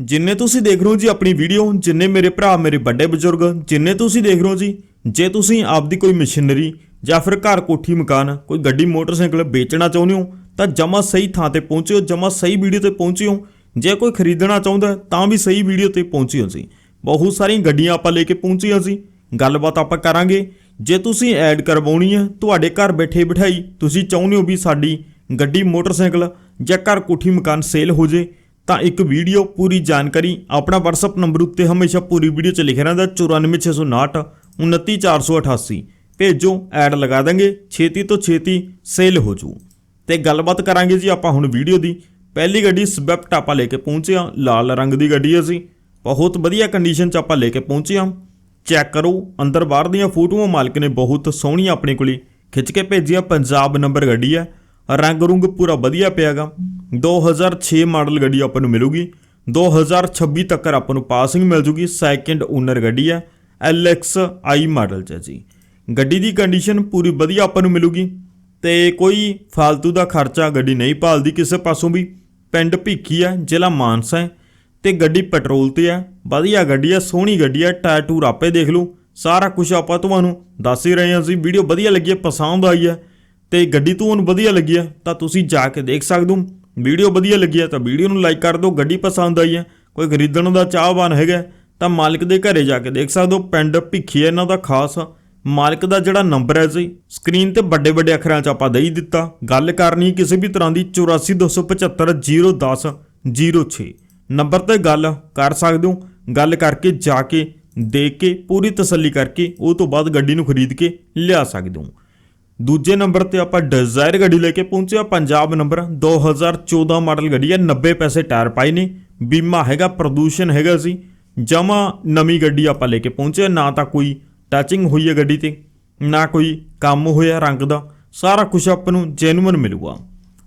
ਜਿੰਨੇ ਤੁਸੀਂ ਦੇਖ ਰਹੇ ਹੋ ਜੀ ਆਪਣੀ ਵੀਡੀਓ ਜਿੰਨੇ ਮੇਰੇ ਭਰਾ, ਮੇਰੇ ਵੱਡੇ ਬਜ਼ੁਰਗ, ਜਿੰਨੇ ਤੁਸੀਂ ਦੇਖ ਰਹੇ ਹੋ ਜੀ, ਜੇ ਤੁਸੀਂ ਆਪਦੀ ਕੋਈ ਮਸ਼ੀਨਰੀ ਜਾਂ ਫਿਰ ਘਰ ਕੋਠੀ ਮਕਾਨ, ਕੋਈ ਗੱਡੀ, ਮੋਟਰਸਾਈਕਲ ਵੇਚਣਾ ਚਾਹੁੰਦੇ ਹੋ, ਤਾਂ ਜਮਾ ਸਹੀ ਥਾਂ ਤੇ ਪਹੁੰਚਿਓ, ਜਮਾ ਸਹੀ ਵੀਡੀਓ ਤੇ ਪਹੁੰਚਿਓ। ਜੇ ਕੋਈ ਖਰੀਦਣਾ ਚਾਹੁੰਦਾ ਤਾਂ ਵੀ ਸਹੀ ਵੀਡੀਓ ਤੇ ਪਹੁੰਚਿਓ ਜੀ। ਬਹੁਤ ਸਾਰੀਆਂ ਗੱਡੀਆਂ ਆਪਾਂ ਲੈ ਕੇ ਪਹੁੰਚੀਆਂ ਸੀ ਗੱਲਬਾਤ ਆਪਾਂ ਕਰਾਂਗੇ। ਜੇ ਤੁਸੀਂ ਐਡ ਕਰਵਾਉਣੀ ਹੈ, ਤੁਹਾਡੇ ਘਰ ਬੈਠੇ ਬਿਠਾਈ, ਤੁਸੀਂ ਚਾਹੁੰਦੇ ਹੋ ਵੀ ਸਾਡੀ ਗੱਡੀ, ਮੋਟਰਸਾਈਕਲ ਜਾਂ ਘਰ ਕੋਠੀ ਮਕਾਨ ਸੇਲ ਹੋ ਜੇ ਤਾਂ ਇੱਕ ਵੀਡੀਓ ਪੂਰੀ ਜਾਣਕਾਰੀ ਆਪਣਾ WhatsApp ਨੰਬਰ ਉੱਤੇ ਹਮੇਸ਼ਾ ਪੂਰੀ ਵੀਡੀਓ 'ਚ ਲਿਖਿਆ ਰਹਿੰਦਾ 94659 29488 ਭੇਜੋ, ਐਡ ਲਗਾ ਦਾਂਗੇ, ਛੇਤੀ ਤੋਂ ਛੇਤੀ ਸੇਲ ਹੋ ਜੂ। ਤੇ ਗੱਲਬਾਤ ਕਰਾਂਗੇ ਜੀ ਆਪਾਂ ਹੁਣ ਵੀਡੀਓ ਦੀ। ਪਹਿਲੀ ਗੱਡੀ ਸਵਿਫਟ ਆਪਾਂ ਲੈ ਕੇ ਪਹੁੰਚੇ ਹਾਂ, ਲਾਲ ਰੰਗ ਦੀ ਗੱਡੀ ਹੈ ਸੀ ਬਹੁਤ ਵਧੀਆ ਕੰਡੀਸ਼ਨ 'ਚ ਆਪਾਂ ਲੈ ਕੇ ਪਹੁੰਚੇ ਹਾਂ। ਚੈੱਕ ਕਰੋ, ਅੰਦਰ ਬਾਹਰ ਦੀਆਂ ਫੋਟੋਆਂ, ਮਾਲਕ ਨੇ ਬਹੁਤ ਸੋਹਣੀਆਂ ਆਪਣੇ ਕੋਲੇ ਖਿੱਚ ਕੇ ਭੇਜੀਆਂ, ਪੰਜਾਬ ਨੰਬਰ ਗੱਡੀ ਹੈ। ਰੰਗ ਰੁੰਗ ਪੂਰਾ ਵਧੀਆ ਪਿਆਗਾ 2006 ਮਾਡਲ ਗੱਡੀ ਆਪਾਂ ਨੂੰ ਮਿਲੂਗੀ। 2026 ਤੱਕ ਆਪਾਂ ਨੂੰ ਪਾਸਿੰਗ ਮਿਲ ਜੂਗੀ। ਸੈਕਿੰਡ ਓਨਰ ਗੱਡੀ ਹੈ। LXI ਮਾਡਲ ਚ ਹੈ ਜੀ। ਗੱਡੀ ਦੀ ਕੰਡੀਸ਼ਨ ਪੂਰੀ ਵਧੀਆ ਆਪਾਂ ਨੂੰ ਮਿਲੂਗੀ। ਤੇ ਕੋਈ ਫालतू ਦਾ ਖਰਚਾ ਗੱਡੀ ਨਹੀਂ ਭਾਲਦੀ ਕਿਸੇ ਪਾਸੋਂ ਵੀ। ਪਿੰਡ ਭੀਖੀ ਹੈ, ਜ਼ਿਲ੍ਹਾ ਮਾਨਸਾ ਹੈ। ਤੇ ਗੱਡੀ ਪੈਟਰੋਲ ਤੇ ਹੈ। ਵਧੀਆ ਗੱਡੀ ਹੈ, ਸੋਹਣੀ ਗੱਡੀ ਹੈ। ਟਾਇਰ ਟੂਰ ਆਪੇ ਦੇਖ ਲਓ। ਸਾਰਾ ਕੁਝ ਆਪਾਂ ਤੁਹਾਨੂੰ ਦੱਸ ਹੀ ਰਹੇ ਹਾਂ ਜੀ। ਵੀਡੀਓ ਵਧੀਆ ਲੱਗੀ ਹੈ, ਪਸੰਦ ਆਈ ਹੈ। ਤੇ ਗੱਡੀ ਤੁਹਾਨੂੰ ਵਧੀਆ ਲੱਗੀ ਹੈ, ਤਾਂ ਤੁਸੀਂ ਜਾ ਕੇ ਦੇਖ ਸਕਦੇ ਹੋ। ਵੀਡੀਓ ਵਧੀਆ ਲੱਗੀ ਹੈ ਤਾਂ ਵੀਡੀਓ ਨੂੰ ਲਾਈਕ ਕਰ ਦਿਓ, ਗੱਡੀ ਪਸੰਦ ਆਈ ਹੈ, ਕੋਈ ਖਰੀਦਣ ਦਾ ਚਾਹਵਾਨ ਹੈਗਾ ਤਾਂ ਮਾਲਕ ਦੇ ਘਰੇ ਜਾ ਕੇ ਦੇਖ ਸਕਦੇ ਹੋ, ਪਿੰਡ ਭਿੱਖੀ ਹੈ ਇਹਨਾਂ ਦਾ ਖਾਸ। ਮਾਲਕ ਦਾ ਜਿਹੜਾ ਨੰਬਰ ਹੈ ਜੀ ਸਕਰੀਨ ਤੇ ਵੱਡੇ ਵੱਡੇ ਅੱਖਰਾਂ 'ਚ ਆਪਾਂ ਦੇਈ ਦਿੱਤਾ। ਗੱਲ ਕਰਨੀ ਕਿਸੇ ਵੀ ਤਰ੍ਹਾਂ ਦੀ 8427501006 ਨੰਬਰ ਤੇ ਗੱਲ ਕਰ ਸਕਦੇ ਹੋ, ਗੱਲ ਕਰਕੇ ਜਾ ਕੇ, ਦੇਖ ਕੇ, ਪੂਰੀ ਤਸੱਲੀ ਕਰਕੇ, ਉਹ ਤੋਂ ਬਾਅਦ ਗੱਡੀ ਨੂੰ ਖਰੀਦ ਕੇ ਲਿਆ ਸਕਦੇ ਹੋ। ਦੂਜੇ ਨੰਬਰ ਤੇ ਆਪਾਂ ਡਿਜ਼ਾਇਰ ਗੱਡੀ ਲੈ ਕੇ ਪਹੁੰਚਿਆ ਪੰਜਾਬ ਨੰਬਰ 2014 ਮਾਡਲ ਗੱਡੀ ਹੈ। 90 ਪੈਸੇ ਟਾਇਰ ਪਾਈ ਨੇ। ਬੀਮਾ ਹੈਗਾ, ਪ੍ਰਦੂਸ਼ਣ ਹੈਗਾ ਸੀ। ਜਮਾ ਨਵੀਂ ਗੱਡੀ ਆਪਾਂ ਲੈ ਕੇ ਪਹੁੰਚੇ ਨਾ ਤਾਂ ਕੋਈ ਟੱਚਿੰਗ ਹੋਈ ਹੈ ਗੱਡੀ ਤੇ, ਨਾ ਕੋਈ ਕੰਮ ਹੋਇਆ ਰੰਗ ਦਾ। ਸਾਰਾ ਕੁਝ ਆਪਾਂ ਨੂੰ ਜੈਨੂਇਨ ਮਿਲੂਗਾ।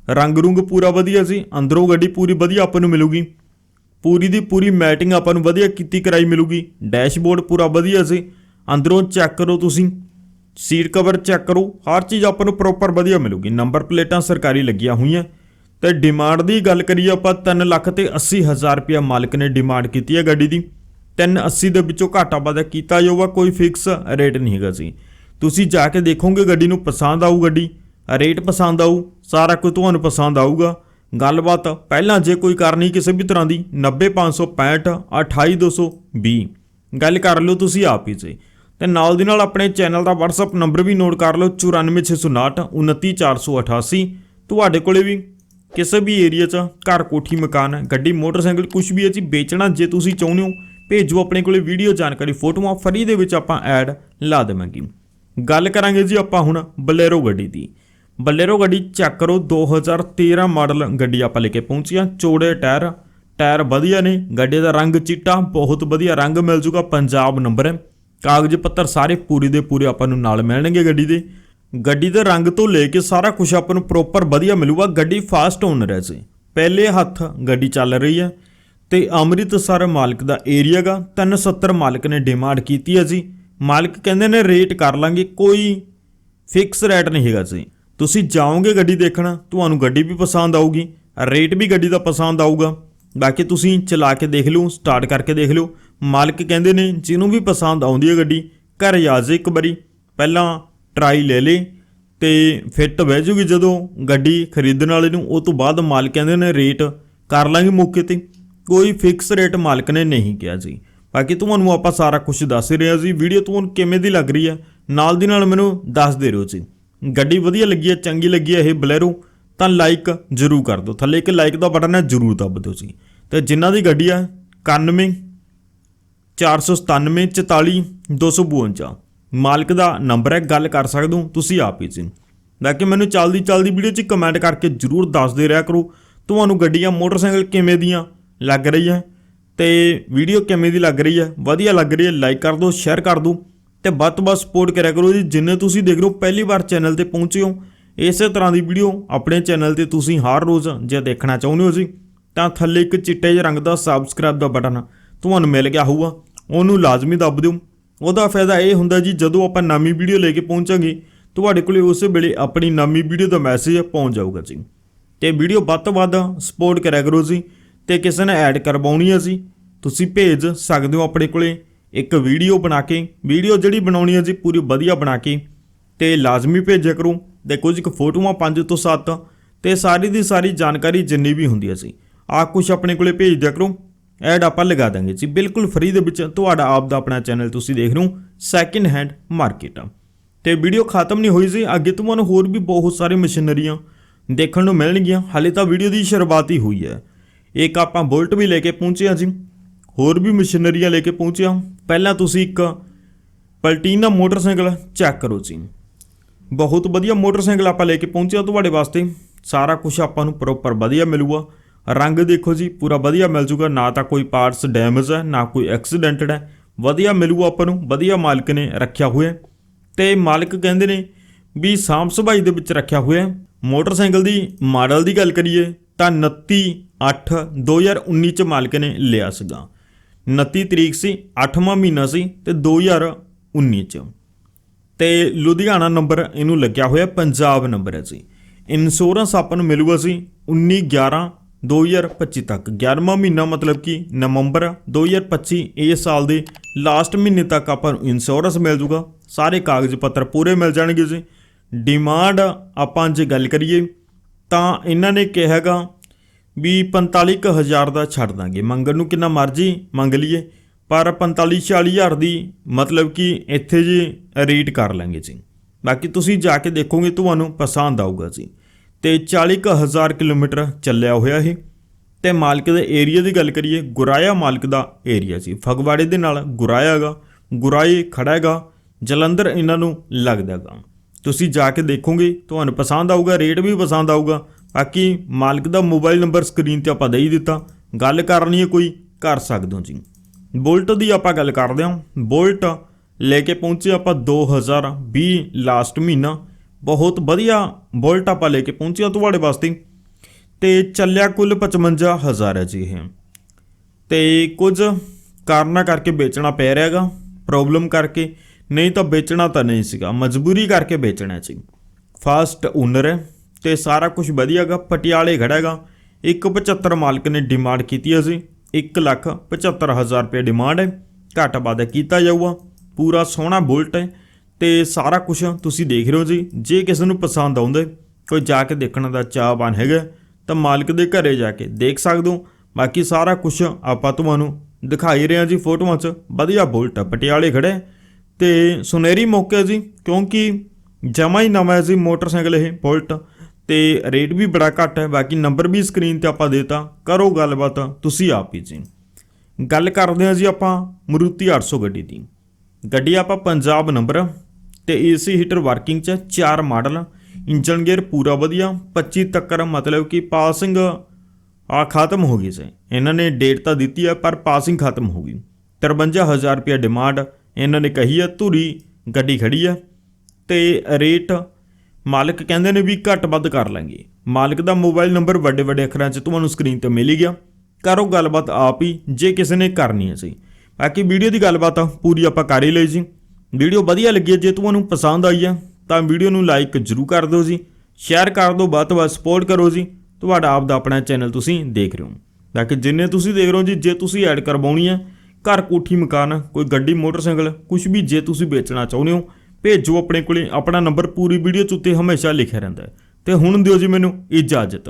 ਰੰਗ ਰੁੰਗ ਪੂਰਾ ਵਧੀਆ ਸੀ। ਅੰਦਰੋਂ ਗੱਡੀ ਪੂਰੀ ਵਧੀਆ ਆਪਾਂ ਨੂੰ ਮਿਲੂਗੀ। ਪੂਰੀ ਦੀ ਪੂਰੀ ਮੈਟਿੰਗ ਆਪਾਂ ਨੂੰ ਵਧੀਆ ਕੀਤੀ ਕਰਾਈ ਮਿਲੂਗੀ। ਡੈਸ਼ਬੋਰਡ ਪੂਰਾ ਵਧੀਆ ਸੀ। ਅੰਦਰੋਂ ਚੈੱਕ ਕਰੋ ਤੁਸੀਂ। ਸੀਟ ਕਵਰ ਚੈੱਕ ਕਰੋ। ਹਰ ਚੀਜ਼ ਆਪਾਂ ਨੂੰ ਪ੍ਰੋਪਰ ਵਧੀਆ ਮਿਲੂਗੀ। ਨੰਬਰ ਪਲੇਟਾਂ ਸਰਕਾਰੀ ਲੱਗੀਆਂ ਹੋਈਆਂ। ਤੇ ਡਿਮਾਂਡ ਦੀ ਗੱਲ ਕਰੀਏ ਆਪਾਂ 3 ਲੱਖ ਤੇ 80 ਹਜ਼ਾਰ ਰੁਪਇਆ ਮਾਲਕ ਨੇ ਡਿਮਾਂਡ ਕੀਤੀ ਹੈ ਗੱਡੀ ਦੀ। 380 ਦੇ ਵਿੱਚੋਂ ਘਾਟਾ ਵਾਧਾ ਕੀਤਾ ਜਾਊਗਾ ਕੋਈ ਫਿਕਸ ਰੇਟ ਨਹੀਂ ਹੈਗਾ ਸੀ। ਤੁਸੀਂ ਜਾ ਕੇ ਦੇਖੋਗੇ ਗੱਡੀ ਨੂੰ ਪਸੰਦ ਆਊ ਗੱਡੀ। ਰੇਟ ਪਸੰਦ ਆਊ, ਸਾਰਾ ਕੁਝ ਤੁਹਾਨੂੰ ਪਸੰਦ ਆਊਗਾ। ਗੱਲਬਾਤ ਪਹਿਲਾਂ ਜੇ ਕੋਈ ਕਰਨੀ ਕਿਸੇ ਵੀ ਤਰ੍ਹਾਂ ਦੀ 90565 28220 ਗੱਲ ਕਰ ਲਓ ਤੁਸੀਂ ਆਪ ਹੀ ਸੇ ਤੇ ਨਾਲ ਦੀ ਨਾਲ ਆਪਣੇ ਚੈਨਲ ਦਾ WhatsApp ਨੰਬਰ ਵੀ ਨੋਟ ਕਰ ਲਓ 94659 29488 ਤੁਹਾਡੇ ਕੋਲੇ ਵੀ ਕਿਸੇ ਵੀ ਏਰੀਆ 'ਚ ਘਰ, ਕੋਠੀ, ਮਕਾਨ, ਗੱਡੀ, ਮੋਟਰਸਾਈਕਲ ਕੁਝ ਵੀ ਹੈ ਜੀ, ਵੇਚਣਾ ਜੇ ਤੁਸੀਂ ਚਾਹੁੰਦੇ ਹੋ, ਭੇਜੋ ਆਪਣੇ ਕੋਲੇ ਵੀਡੀਓ ਜਾਣਕਾਰੀ ਫੋਟੋਆਂ ਫਰੀ ਦੇ ਵਿੱਚ ਆਪਾਂ ਐਡ ਲਾ ਦੇਵਾਂਗੇ। ਗੱਲ ਕਰਾਂਗੇ ਜੀ ਆਪਾਂ ਹੁਣ ਬਲੇਰੋ ਗੱਡੀ ਦੀ। ਬਲੇਰੋ ਗੱਡੀ ਚੈੱਕ ਕਰੋ 2013 ਮਾਡਲ ਗੱਡੀ ਆਪਾਂ ਲੈ ਕੇ ਪਹੁੰਚੀਆਂ ਚੋੜੇ ਟਾਇਰ ਟਾਇਰ ਵਧੀਆ ਨੇ, ਗੱਡੀ ਦਾ ਰੰਗ ਚਿੱਟਾ, ਬਹੁਤ ਵਧੀਆ ਰੰਗ ਮਿਲ ਜੂਗਾ, ਪੰਜਾਬ ਨੰਬਰ ਹੈ। ਕਾਗਜ਼ ਪੱਤਰ ਸਾਰੇ ਪੂਰੇ ਦੇ ਪੂਰੇ ਆਪਾਂ ਨੂੰ ਨਾਲ ਮਿਲਣਗੇ ਗੱਡੀ ਦੇ। ਗੱਡੀ ਦੇ ਰੰਗ ਤੋਂ ਲੈ ਕੇ ਸਾਰਾ ਕੁਝ ਆਪਾਂ ਨੂੰ ਪ੍ਰੋਪਰ ਵਧੀਆ ਮਿਲੂਗਾ। ਗੱਡੀ ਫਾਸਟ ਓਨਰ ਹੈ ਜੀ। ਪਹਿਲੇ ਹੱਥ ਗੱਡੀ ਚੱਲ ਰਹੀ ਹੈ ਤੇ ਅੰਮ੍ਰਿਤਸਰ ਮਾਲਕ ਦਾ ਏਰੀਆ ਗਾ। 370 ਮਾਲਕ ਨੇ ਡਿਮਾਂਡ ਕੀਤੀ ਹੈ ਜੀ। ਮਾਲਕ ਕਹਿੰਦੇ ਨੇ ਰੇਟ ਕਰ ਲਾਂਗੇ, ਕੋਈ ਫਿਕਸ ਰੇਟ ਨਹੀਂ ਹੈਗਾ ਜੀ। ਤੁਸੀਂ ਜਾਓਗੇ ਗੱਡੀ ਦੇਖਣਾ, ਤੁਹਾਨੂੰ ਗੱਡੀ ਵੀ ਪਸੰਦ ਆਊਗੀ। ਰੇਟ ਵੀ ਗੱਡੀ ਦਾ ਪਸੰਦ ਆਊਗਾ। ਬਾਕੀ ਤੁਸੀਂ ਚਲਾ ਕੇ ਦੇਖ ਲਓ ਸਟਾਰਟ ਕਰਕੇ ਦੇਖ ਲਓ। ਮਾਲਕ ਕਹਿੰਦੇ ਨੇ, ਜਿਹਨੂੰ ਵੀ ਪਸੰਦ ਆਉਂਦੀ ਹੈ ਗੱਡੀ, ਘਰ ਆ ਜਾਏ ਇੱਕ ਵਾਰੀ, ਪਹਿਲਾਂ ਟਰਾਈ ਲੈ ਲੇ ਤੇ ਫਿੱਟ ਬਹਿ ਜੂਗੀ ਜਦੋਂ ਗੱਡੀ ਖਰੀਦਣ ਵਾਲੇ ਨੂੰ। ਉਹ ਤੋਂ ਬਾਅਦ ਮਾਲਕ ਕਹਿੰਦੇ ਨੇ ਰੇਟ ਕਰ ਲਾਂਗੇ ਮੌਕੇ ਤੇ। ਕੋਈ ਫਿਕਸ ਰੇਟ ਮਾਲਕ ਨੇ ਨਹੀਂ ਕਿਹਾ ਜੀ। ਬਾਕੀ ਤੁਹਾਨੂੰ ਆਪਾਂ ਸਾਰਾ ਕੁਝ ਦੱਸ ਹੀ ਰਹੇ ਹਾਂ ਜੀ। ਵੀਡੀਓ ਤੁਹਾਨੂੰ ਕਿਵੇਂ ਦੀ ਲੱਗ ਰਹੀ ਹੈ, ਨਾਲ ਦੀ ਨਾਲ ਮੈਨੂੰ ਦੱਸ ਦੇ ਰਹੋ ਜੀ। ਗੱਡੀ ਵਧੀਆ ਲੱਗੀ ਹੈ, ਚੰਗੀ ਲੱਗੀ ਹੈ ਇਹ ਬਲੈਰੋ, ਤਾਂ ਲਾਈਕ ਜ਼ਰੂਰ ਕਰ ਦਿਓ। ਥੱਲੇ ਇੱਕ ਲਾਈਕ ਦਾ ਬਟਨ ਹੈ, ਜ਼ਰੂਰ ਦਬ ਦਿਓ ਜੀ। ਤੇ ਜਿਨ੍ਹਾਂ ਦੀ ਗੱਡੀ ਹੈ 91 497 44 252 ਮਾਲਕ ਦਾ ਨੰਬਰ ਹੈ, ਗੱਲ ਕਰ ਸਕਦੇ ਹੋ ਤੁਸੀਂ ਆਪ ਹੀ ਜੀ। ਬਾਕੀ ਮੈਨੂੰ ਚੱਲਦੀ ਚੱਲਦੀ ਵੀਡੀਓ 'ਚ ਕਮੈਂਟ ਕਰਕੇ ਜਰੂਰ ਦੱਸਦੇ ਰਿਹਾ ਕਰੋ, ਤੁਹਾਨੂੰ ਗੱਡੀਆਂ, ਮੋਟਰਸਾਈਕਲ ਕਿਵੇਂ ਦੀਆਂ ਲੱਗ ਰਹੀ ਹੈ ਤੇ ਵੀਡੀਓ ਕਿਵੇਂ ਦੀ ਲੱਗ ਰਹੀ ਹੈ, ਵਧੀਆ ਲੱਗ ਰਹੀ ਹੈ ਲਾਈਕ ਕਰ ਦਿਓ ਸ਼ੇਅਰ ਕਰ ਦਿਓ ਤੇ ਵੱਧ ਤੋਂ ਵੱਧ ਸਪੋਰਟ ਕਰਿਆ ਕਰੋ ਜੀ। ਜਿੰਨੇ ਤੁਸੀਂ ਦੇਖ ਰਹੇ ਹੋ ਪਹਿਲੀ ਵਾਰ ਚੈਨਲ ਤੇ ਪਹੁੰਚੇ ਹੋ, ਇਸੇ ਤਰ੍ਹਾਂ ਦੀ ਵੀਡੀਓ ਆਪਣੇ ਚੈਨਲ ਤੇ ਤੁਸੀਂ ਹਰ ਰੋਜ਼ ਜੇ ਦੇਖਣਾ ਚਾਹੁੰਦੇ ਹੋ ਜੀ। ਤਾਂ ਥੱਲੇ ਇੱਕ ਚਿੱਟੇ ਜਿਹੇ ਰੰਗ ਦਾ ਸਬਸਕ੍ਰਾਈਬ ਦਾ ਬਟਨ ਤੁਹਾਨੂੰ ਮਿਲ ਗਿਆ ਹੋਊਗਾ। ਉਹਨੂੰ ਲਾਜ਼ਮੀ ਦੱਬ ਦਿਓ। ਉਹਦਾ ਫਾਇਦਾ ਇਹ ਹੁੰਦਾ ਜੀ, ਜਦੋਂ ਆਪਾਂ ਨਵੀਂ ਵੀਡੀਓ ਲੈ ਕੇ ਪਹੁੰਚਾਂਗੇ, ਤੁਹਾਡੇ ਕੋਲੇ ਉਸੇ ਵੇਲੇ ਆਪਣੀ ਨਵੀਂ ਵੀਡੀਓ ਦਾ ਮੈਸੇਜ ਪਹੁੰਚ ਜਾਊਗਾ ਜੀ। ਤੇ ਵੀਡੀਓ ਵੱਧ ਤੋਂ ਵੱਧ ਸਪੋਰਟ ਕਰਿਆ ਕਰੋ ਜੀ ਤੇ ਕਿਸੇ ਨੇ ਐਡ ਕਰਵਾਉਣੀ ਹੈ ਜੀ, ਤੁਸੀਂ ਭੇਜ ਸਕਦੇ ਹੋ ਆਪਣੇ ਕੋਲੇ ਇੱਕ ਵੀਡੀਓ ਬਣਾ ਕੇ। ਵੀਡੀਓ ਜਿਹੜੀ ਬਣਾਉਣੀ ਹੈ ਜੀ, ਪੂਰੀ ਵਧੀਆ ਬਣਾ ਕੇ ਤੇ ਲਾਜ਼ਮੀ ਭੇਜਿਆ ਕਰੋ। ਤੇ ਕੁਝ ਕੁ ਫੋਟੋਆਂ 5 ਤੋਂ 7 ਤੇ ਸਾਰੀ ਦੀ ਸਾਰੀ ਜਾਣਕਾਰੀ ਜਿੰਨੀ ਵੀ ਹੁੰਦੀ ਹੈ ਜੀ। ਆ ਕੁਝ ਆਪਣੇ ਕੋਲੇ ਭੇਜ ਦਿਆ ਕਰੋ। ਐਡ ਆਪਾਂ ਲਗਾ ਦਾਂਗੇ ਜੀ। ਬਿਲਕੁਲ ਫ੍ਰੀ ਦੇ ਵਿੱਚ ਤੁਹਾਡਾ ਆਪ ਦਾ ਆਪਣਾ ਚੈਨਲ ਤੁਸੀਂ ਦੇਖ ਰਹੇ ਹੋ ਸੈਕਿੰਡ ਹੈਂਡ ਮਾਰਕੀਟ ਤੇ ਵੀਡੀਓ ਖਤਮ ਨਹੀਂ ਹੋਈ ਜੀ, ਅੱਗੇ ਤੁਹਾਨੂੰ ਹੋਰ ਵੀ ਬਹੁਤ ਸਾਰੇ ਮਸ਼ੀਨਰੀਆਂ ਦੇਖਣ ਨੂੰ ਮਿਲਣਗੀਆਂ। ਹਾਲੇ ਤਾਂ ਵੀਡੀਓ ਦੀ ਸ਼ੁਰੂਆਤ ਹੀ ਹੋਈ ਹੈ। ਇੱਕ ਆਪਾਂ ਬੁਲਟ ਵੀ ਲੈ ਕੇ ਪਹੁੰਚੇ ਹਾਂ ਜੀ। ਹੋਰ ਵੀ ਮਸ਼ੀਨਰੀਆਂ ਲੈ ਕੇ ਪਹੁੰਚੇ ਹਾਂ। ਪਹਿਲਾਂ ਤੁਸੀਂ ਇੱਕ ਪਲਟੀਨਾ ਮੋਟਰਸਾਈਕਲ ਚੈੱਕ ਕਰੋ ਜੀ। ਬਹੁਤ ਵਧੀਆ ਮੋਟਰਸਾਈਕਲ ਆਪਾਂ ਲੈ ਕੇ ਪਹੁੰਚੇ ਹਾਂ ਤੁਹਾਡੇ ਵਾਸਤੇ। ਸਾਰਾ ਕੁਝ ਆਪਾਂ ਨੂੰ ਪ੍ਰੋਪਰ ਵਧੀਆ ਮਿਲੂਗਾ। ਰੰਗ ਦੇਖੋ ਜੀ, ਪੂਰਾ ਵਧੀਆ ਮਿਲ ਜੂਗਾ। ਨਾ ਤਾਂ ਕੋਈ ਪਾਰਟਸ ਡੈਮੇਜ ਹੈ, ਨਾ ਕੋਈ ਐਕਸੀਡੈਂਟਡ ਹੈ। ਵਧੀਆ ਮਿਲੂਗਾ ਆਪਾਂ ਨੂੰ, ਵਧੀਆ ਮਾਲਕ ਨੇ ਰੱਖਿਆ ਹੋਇਆ ਹੈ। ਤੇ ਮਾਲਕ ਕਹਿੰਦੇ ਨੇ ਵੀ ਸਾਂਭ ਸੰਭਾਈ ਦੇ ਵਿੱਚ ਰੱਖਿਆ ਹੋਇਆ ਮੋਟਰਸਾਈਕਲ ਦੀ ਮਾਡਲ ਦੀ ਗੱਲ ਕਰੀਏ, ਤਾਂ 29 8 2019 ਚ ਮਾਲਕ ਨੇ ਲਿਆ ਸੀਗਾ। 29 ਤਰੀਕ ਸੀ 8ਵਾਂ ਮਹੀਨਾ ਸੀ ਤੇ 2019 ਚ। ਤੇ ਲੁਧਿਆਣਾ ਨੰਬਰ ਇਹਨੂੰ ਲੱਗਿਆ ਹੋਇਆ, ਪੰਜਾਬ ਨੰਬਰ ਹੈ ਜੀ। ਇੰਸ਼ੋਰੈਂਸ ਆਪਾਂ ਨੂੰ ਮਿਲੂਗਾ ਸੀ 19 11 2025 ਤੱਕ। 11ਵਾਂ ਮਹੀਨਾ ਮਤਲਬ ਕਿ ਨਵੰਬਰ 2025 ਇਸ ਸਾਲ ਦੇ ਲਾਸਟ ਮਹੀਨੇ ਤੱਕ ਆਪਾਂ ਨੂੰ ਇੰਸ਼ੋਰੈਂਸ ਮਿਲ ਜੂਗਾ। ਸਾਰੇ ਕਾਗਜ਼ ਪੱਤਰ ਪੂਰੇ ਮਿਲ ਜਾਣਗੇ ਜੀ। ਡਿਮਾਂਡ ਆਪਾਂ ਜੇ ਗੱਲ ਕਰੀਏ ਤਾਂ ਇਹਨਾਂ ਨੇ ਕਿਹਾ ਹੈਗਾ ਵੀ 45000 ਦਾ ਛੱਡ ਦਾਂਗੇ। ਮੰਗਣ ਨੂੰ ਕਿੰਨਾ ਮਰਜ਼ੀ ਮੰਗ ਲਈਏ, ਪਰ 45 40000 ਦੀ ਮਤਲਬ ਕਿ ਇੱਥੇ ਜੀ ਰੇਟ ਕਰ ਲਾਂਗੇ ਜੀ। ਬਾਕੀ ਤੁਸੀਂ ਜਾ ਕੇ ਦੇਖੋਗੇ, ਤੁਹਾਨੂੰ ਪਸੰਦ ਆਊਗਾ ਜੀ। ਤੇ 40000 ਕਿਲੋਮੀਟਰ ਚੱਲਿਆ ਹੋਇਆ ਇਹ ਤੇ ਮਾਲਕ ਦੇ ਏਰੀਆ ਦੀ ਗੱਲ ਕਰੀਏ, ਗੁਰਾਇਆ ਮਾਲਕ ਦਾ ਏਰੀਆ ਸੀ। ਫਗਵਾੜੇ ਦੇ ਨਾਲ ਗੁਰਾਇਆ ਹੈਗਾ ਗੁਰਾਏ ਖੜਾ ਹੈਗਾ, ਜਲੰਧਰ ਇਹਨਾਂ ਨੂੰ ਲੱਗਦਾ ਹੈਗਾ। ਤੁਸੀਂ ਜਾ ਕੇ ਦੇਖੋਗੇ, ਤੁਹਾਨੂੰ ਪਸੰਦ ਆਊਗਾ, ਰੇਟ ਵੀ ਪਸੰਦ ਆਊਗਾ। ਬਾਕੀ ਮਾਲਕ ਦਾ ਮੋਬਾਈਲ ਨੰਬਰ ਸਕਰੀਨ ਤੇ ਆਪਾਂ ਦੇ ਹੀ ਦਿੱਤਾ। ਗੱਲ ਕਰਨੀ ਹੈ ਕੋਈ, ਕਰ ਸਕਦੇ ਹੋ ਜੀ। ਬੋਲਟ ਦੀ ਆਪਾਂ ਗੱਲ ਕਰਦੇ ਹਾਂ। ਬੋਲਟ ਲੈ ਕੇ ਪਹੁੰਚੇ ਆਪਾਂ 2020 ਲਾਸਟ ਮਹੀਨਾ। ਬਹੁਤ ਵਧੀਆ ਬੁਲਟ ਆਪਾਂ ਲੈ ਕੇ ਪਹੁੰਚੇ ਹਾਂ ਤੁਹਾਡੇ ਵਾਸਤੇ। ਤੇ ਚੱਲਿਆ ਕੁੱਲ 55000 ਹੈ ਜੀ ਇਹ। ਤੇ ਕੁਝ ਕਾਰਨਾਂ ਕਰਕੇ ਵੇਚਣਾ ਪੈ ਰਿਹਾ ਹੈਗਾ ਪ੍ਰੋਬਲਮ ਕਰਕੇ। ਨਹੀਂ ਤਾਂ ਵੇਚਣਾ ਤਾਂ ਨਹੀਂ ਸੀਗਾ, ਮਜਬੂਰੀ ਕਰਕੇ ਵੇਚਣਾ ਸੀ ਫਾਸਟ ਓਨਰ ਹੈ ਤੇ ਸਾਰਾ ਕੁਝ ਵਧੀਆ ਹੈਗਾ, ਪਟਿਆਲੇ ਖੜਾ ਹੈਗਾ। 175 ਮਾਲਕ ਨੇ ਡਿਮਾਂਡ ਕੀਤੀ ਹੈ ਸੀ 175000 ਰੁਪਏ ਡਿਮਾਂਡ ਹੈ। ਘੱਟ ਵੱਧ ਕੀਤਾ ਜਾਊਗਾ, ਪੂਰਾ ਸੋਹਣਾ ਬੁਲਟ ਹੈ। ਤੇ ਸਾਰਾ ਕੁਝ ਤੁਸੀਂ ਦੇਖ ਰਹੇ ਹੋ ਜੀ। ਜੇ ਕਿਸੇ ਨੂੰ ਪਸੰਦ ਆਉਂਦੇ, ਕੋਈ ਜਾ ਕੇ ਦੇਖਣ ਦਾ ਚਾਹਵਾਨ ਹੈਗਾ, ਤਾਂ ਮਾਲਕ ਦੇ ਘਰੇ ਜਾ ਕੇ ਦੇਖ ਸਕਦੇ ਹੋ। ਬਾਕੀ ਸਾਰਾ ਕੁਝ ਆਪਾਂ ਤੁਹਾਨੂੰ ਦਿਖਾਈ ਰਹੇ ਹਾਂ ਜੀ ਫੋਟੋਆਂ 'ਚ। ਵਧੀਆ ਬੁਲਟ ਪਟਿਆਲੇ ਖੜੇ। ਹੈ ਤੇ ਸੁਨਹਿਰੀ ਮੌਕੇ ਜੀ, ਕਿਉਂਕਿ ਜਮਾ ਹੀ ਨਵਾਂ ਜੀ ਮੋਟਰਸਾਈਕਲ ਇਹ ਬੁਲਟ। ਤੇ ਰੇਟ ਵੀ ਬੜਾ ਘੱਟ ਹੈ। ਬਾਕੀ ਨੰਬਰ ਵੀ ਸਕਰੀਨ ਤੇ ਆਪਾਂ ਦੇਤਾ। ਕਰੋ ਗੱਲਬਾਤ ਤੁਸੀਂ ਆਪ ਹੀ ਜੀ। ਗੱਲ ਕਰਦੇ ਹਾਂ ਜੀ ਆਪਾਂ ਮਰੂਤੀ 800 ਗੱਡੀ ਦੀ। ਗੱਡੀ ਆਪਾਂ ਪੰਜਾਬ ਨੰਬਰ ਤੇ ਏਸੀ ਹੀਟਰ ਵਰਕਿੰਗ ਚ ਚਾਰ ਮਾਡਲ ਇੰਜਨ ਗੇਅਰ ਪੂਰਾ ਵਧੀਆ 25 ਤੱਕ ਮਤਲਬ ਕਿ ਪਾਸਿੰਗ, ਆ ਖਤਮ ਹੋ ਗਈ ਸੀ। ਇਹਨਾਂ ਨੇ ਡੇਟ ਤਾਂ ਦਿੱਤੀ ਹੈ ਪਰ ਪਾਸਿੰਗ ਖਤਮ ਹੋ ਗਈ। 53000 ਰੁਪਏ ਡਿਮਾਂਡ, ਇਹਨਾਂ ਨੇ ਕਹੀ ਹੈ ਧੂਰੀ ਗੱਡੀ ਖੜੀ ਹੈ ਤੇ ਰੇਟ ਮਾਲਕ ਕਹਿੰਦੇ ਨੇ ਵੀ ਘੱਟ ਵੱਧ ਕਰ ਲਾਂਗੇ। ਮਾਲਕ ਦਾ ਮੋਬਾਈਲ ਨੰਬਰ ਵੱਡੇ ਵੱਡੇ ਅੱਖਰਾਂ 'ਚ ਤੁਹਾਨੂੰ ਸਕਰੀਨ ਤੇ ਮਿਲ ਗਿਆ। ਕਰੋ ਗੱਲਬਾਤ ਆਪ ਹੀ, ਜੇ ਕਿਸੇ ਨੇ ਕਰਨੀ ਹੈ ਸੀ। ਬਾਕੀ ਵੀਡੀਓ ਦੀ ਗੱਲਬਾਤ ਪੂਰੀ ਆਪਾਂ ਕਰ ਹੀ ਲਈ ਜੀ ਵੀਡੀਓ ਵਧੀਆ ਲੱਗੀ ਹੈ, ਜੇ ਤੁਹਾਨੂੰ ਪਸੰਦ ਆਈ ਹੈ ਤਾਂ ਵੀਡੀਓ ਨੂੰ ਲਾਈਕ ਜ਼ਰੂਰ ਕਰ ਦਿਓ ਜੀ। ਸ਼ੇਅਰ ਕਰ ਦਿਓ ਵੱਧ ਤੋਂ ਵੱਧ ਸਪੋਰਟ ਕਰੋ ਜੀ। ਤੁਹਾਡਾ ਆਪ ਦਾ ਆਪਣਾ ਚੈਨਲ ਤੁਸੀਂ ਦੇਖ ਰਹੇ ਹੋ। ਬਾਕੀ ਜਿੰਨੇ ਤੁਸੀਂ ਦੇਖ ਰਹੇ ਹੋ ਜੀ ਜੇ ਤੁਸੀਂ ਐਡ ਕਰਵਾਉਣੀ ਹੈ ਘਰ ਕੋਠੀ ਮਕਾਨ ਕੋਈ ਗੱਡੀ ਮੋਟਰਸਾਈਕਲ ਕੁਝ ਵੀ ਜੇ ਤੁਸੀਂ ਵੇਚਣਾ ਚਾਹੁੰਦੇ ਹੋ ਭੇਜੋ ਆਪਣੇ ਕੋਲੇ। ਆਪਣਾ ਨੰਬਰ ਪੂਰੀ ਵੀਡੀਓ 'ਚ ਉੱਤੇ ਹਮੇਸ਼ਾ ਲਿਖਿਆ ਰਹਿੰਦਾ ਹੈ। ਤੇ ਹੁਣ ਦਿਓ ਜੀ ਮੈਨੂੰ ਇਜਾਜ਼ਤ।